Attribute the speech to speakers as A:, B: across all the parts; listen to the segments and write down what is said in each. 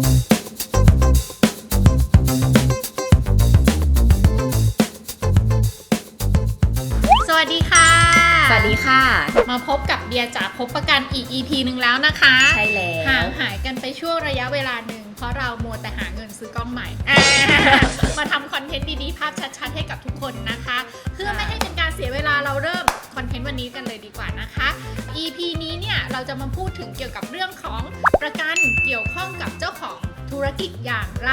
A: สวัสดีค่ะ
B: สวัสดีค่ะ
A: มาพบกับเบียร์จากพบประกันอีก EP หนึ่งแล้วนะคะ
B: ใช่แล้
A: ห่าง
B: ว
A: หายกันไปช่วงระยะเวลาหนึ่งเพราะเรามัวแต่หาเงินซื้อกล้องใหม่อ่ามาทำคอนเทนต์ดีๆ ภาพชัดๆ ให้กับทุกคนนะคะ วันนี้กันเลยดีกว่านะคะ EP นี้เนี่ยเราจะมาพูดถึงเกี่ยวกับเรื่องของประกันเกี่ยวข้องกับเจ้าของธุรกิจอย่างไร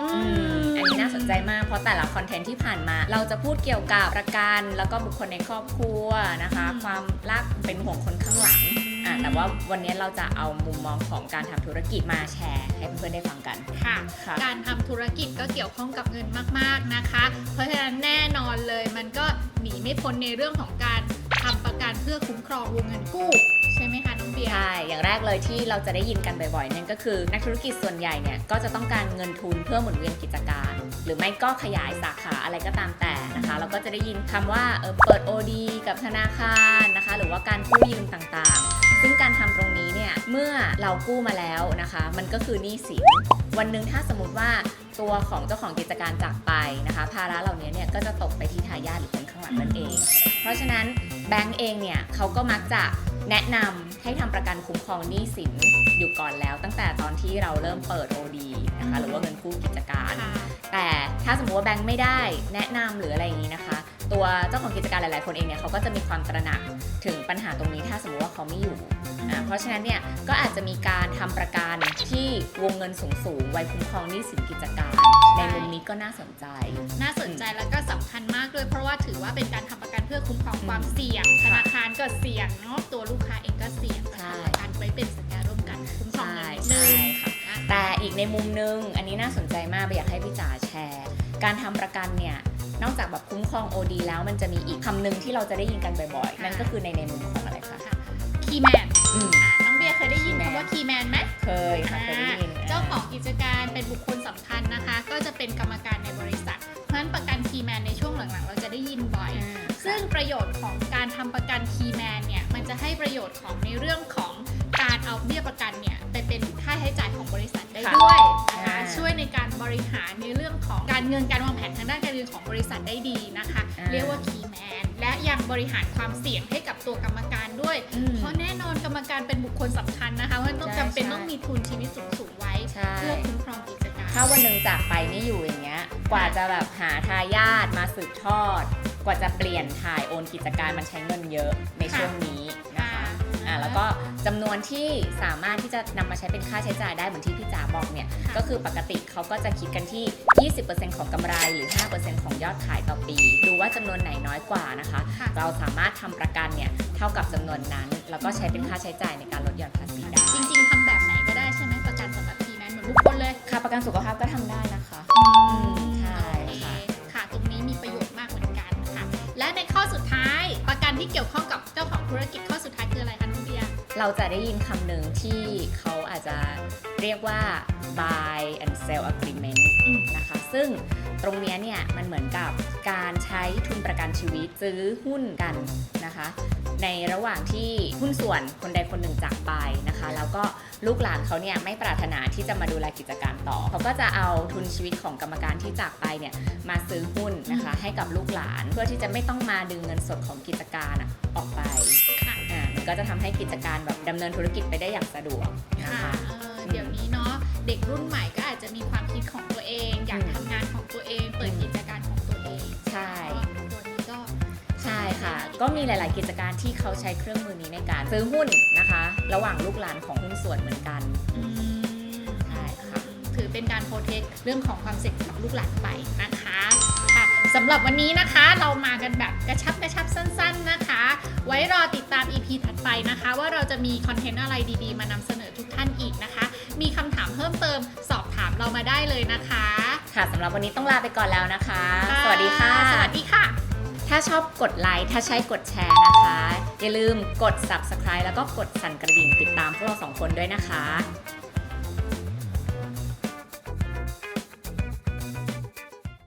A: อื
B: อืมอันนี้น่าสนใจมากเพราะแต่ละคอนเทนต์ที่ผ่านมา เราจะพูดเกี่ยวกับประกันแล้วก็บุคคลในครอบครัวนะคะ ความรักเป็นห่วงคนข้างหลังอะแต่ว่าวันนี้เราจะเอามุมมองของการทำธุรกิจมาแชร์ ให้เพื่อนๆได้ฟังกัน
A: ค่ะ
B: ค่ะ
A: การทำธุรกิจก็เกี่ยวข้องกับเงินมาก ๆ นะคะ เพราะฉะนั้นแน่นอนเลยมันก็หนีไม่พ้นในเรื่องของการ ทำประกันเพื่อคุ้มครองวงเงินกู้ ใช่ไหมคะน้องเบียร์
B: ใช่ อย่างแรกเลยที่เราจะได้ยินกันบ่อยๆนั่นก็คือ นักธุรกิจส่วนใหญ่เนี่ยก็จะต้องการเงินทุนเพื่อหมุนเวียนกิจการ หรือไม่ก็ขยายสาขาอะไรก็ตามแต่นะคะ เราก็จะได้ยินคำว่าเออเปิด OD กับธนาคารนะคะ หรือว่าการกู้ยืมต่างๆ ซึ่งการทำตรงนี้เนี่ยเมื่อเรากู้มาแล้วนะคะ มันก็คือหนี้สินวันหนึ่งถ้าสมมติว่าตัวของเจ้าของกิจการจากไปนะคะ ภาระเหล่านี้เนี่ยก็จะตกไปที่ทายาทหรือคนข้างหลังนั่นเอง ราะฉะนั้นแบงก์เองเนี่ยเขาก็มักจะแนะนำให้ทำประกันคุ้มครองหนี้สินอยู่ก่อนแล้ว ตั้งแต่ตอนที่เราเริ่มเปิด OD นะคะหรือว่าเงินกู้กิจการ
A: ค่ะ
B: แต่ถ้าสมมติว่าแบงก์ไม่ได้แนะนำหรืออะไรอย่างนี้นะคะ ตัวเจ้าของกิจการหลาย ๆ คนเองเนี่ยเขาก็จะมีความตระหนักถึงปัญหาตรงนี้ถ้าสมมติว่าเขาไม่อยู่อ่าเพราะฉะนั้นเนี่ยก็อาจจะมีการทำประกันที่วงเงินสูงๆไว้คุ้มครองหนี้สินกิจการ ในมุมนี้ก็น่าสนใจ
A: น่าสนใจแล้วก็สำคัญมากด้วยเพราะว่าถือว่าเป็นการทำประกันเพื่อคุ้มครองความเสี่ยง ธนาคารก็เสี่ยงเนาะตัวลูกค้าเองก็เสี่ยง
B: ใช่
A: ทำประกันไว้เป็นสัญญาร่วมกันคุ้มครอง
B: ใช่
A: เงินนิดนึ
B: ใช่
A: ง
B: ค่ะ
A: อะ
B: แต่อีกในมุมนึง อันนี้น่าสนใจมากอยากให้พี่จ๋าแชร์ การทำประกันเนี่ย นอกจากแบบคุ้มครอง OD แล้วมันจะมีอีกคำหนึ่งที่เราจะได้ยินกันบ่อยๆ นั่นก็คือในในมุมของอะไรคะ
A: คีย์แมน
B: อืม
A: น้องเบียร์เคยได้ยิน
B: Keyman
A: คำว่าคีย์แมนไหม
B: เคยค่ะเคยได้ยิน
A: เจ้าของกิจการเป็นบุคคลสำคัญนะคะ ก็จะเป็นกรรมการในบริษัท การทำประกันคีย์แมนเนี่ยมันจะให้ประโยชน์ของในเรื่องของการเอาเบี้ยประกันเนี่ยไปเป็นค่าใช้จ่ายของบริษัทได้ด้วยนะคะ
B: อ่า
A: ช่วยในการบริหารในเรื่องของการเงินการวางแผนทางด้านการเงินของบริษัทได้ดีนะคะ
B: อ่า
A: เรียกว่าคีย์แมนและยังบริหารความเสี่ยงให้กับตัวกรรมการด้วย
B: อืม
A: เพราะแน่นอนกรรมการเป็นบุคคลสำคัญนะคะเพราะฉะนั้นต้อง
B: ใช่
A: จำเป็น
B: ใช่
A: ต้องมีทุนชีวิตสูงๆไว้
B: ใช่
A: เพื่อคุ้มครองกิจการ
B: ถ้าวันหนึ่งจากไปไม่อยู่อย่างเงี้ยกว่าจะแบบหาทายาทมาสืบทอดก ว่าจะเปลี่ยนถ่ายโอนกิจการมันใช้เงินเยอะในช่วงนี้นะคะอ่าแล้วก็จำนวนที่สามารถที่จะนำมาใช้เป็นค่าใช้จ่ายได้เหมือนที่พี่จ๋าบอกเนี่ย
A: ค่ะ
B: ก็คือปกติเขาก็จะคิดกันที่ 20%ของกำไรหรือ 5%ของยอดขายต่อปี ดูว่าจำนวนไหนน้อยกว่านะคะ
A: ค่ะ
B: เราสามารถทำประกันเนี่ยเท่ากับจำนวนนั้น แล้วก็ใช้เป็นค่าใช้จ่ายในการลดหย่อนภาษีได้
A: จริงๆทำแบบไหนก็ได้ใช่ไหมประกันสำหรับทีแมนเหมือนทุกคนเลย
B: ค่าประกันสุขภาพก็ทำได้นะคะม
A: เราจะได้
B: ยินคำหนึ่งที่เขาอาจจะเรียกว่า buy and sell agreement นะคะ ซึ่งตรงเนี้ยเนี่ยมันเหมือนกับการใช้ทุนประกันชีวิตซื้อหุ้นกันนะคะ ในระหว่างที่หุ้นส่วนคนใดคนหนึ่งจากไปนะคะ แล้วก็ลูกหลานเขาเนี่ยไม่ปรารถนาที่จะมาดูแลกิจการต่อ เขาก็จะเอาทุนชีวิตของกรรมการที่จากไปเนี่ยมาซื้อหุ้นนะคะ ให้กับลูกหลานเพื่อที่จะไม่ต้องมาดึงเงินสดของกิจการออกไป
A: ค่ะ
B: ก็จะทำให้กิจการแบบดำเนินธุรกิจไปได้อย่างสะดวกนะ
A: ค่ะ
B: คะ
A: เออเดี๋ยวนี้เนาะเด็กรุ่นใหม่ก็อาจจะมีความคิดของตัวเอง อยาก
B: อืม
A: ทำงานของตัวเองเปิดกิจการของตัวเอง
B: ใช่
A: ตัวนี้ก็
B: ใช่ค่ะ ก็มีหลาย ๆ กิจการที่เขาใช้เครื่องมือนี้ในการซื้อหุ้นนะคะ ระหว่างลูกหลานของหุ้นส่วนเหมือนกัน
A: อืม
B: ใช่ค่ะ
A: ถือเป็นการโปรเทคเรื่องของความเสี่ยงกับลูกหลานไปนะคะค่ะสำหรับวันนี้นะคะเรามากันแบบกระชับกระชับสั้น ๆนะคะ ไว้รอติดตาม EP ถัด ไปนะคะ ว่าเราจะมีคอนเทนต์อะไรดีๆ มานำเสนอทุกท่านอีกนะคะ มีคำถามเพิ่มเติมสอบถามเรามาได้เลยนะคะ
B: ค่ะสำหรับวันนี้ต้องลาไปก่อนแล้วนะคะ สวัสดีค่ะ
A: สวัสดีค่ะ
B: ถ้าชอบกดไลค์ถ้าใช่กดแชร์นะคะ อย่าลืมกด subscribe แล้วก็กดสั่นกระดิ่งติดตามพวกเราสองคนด้วยนะคะ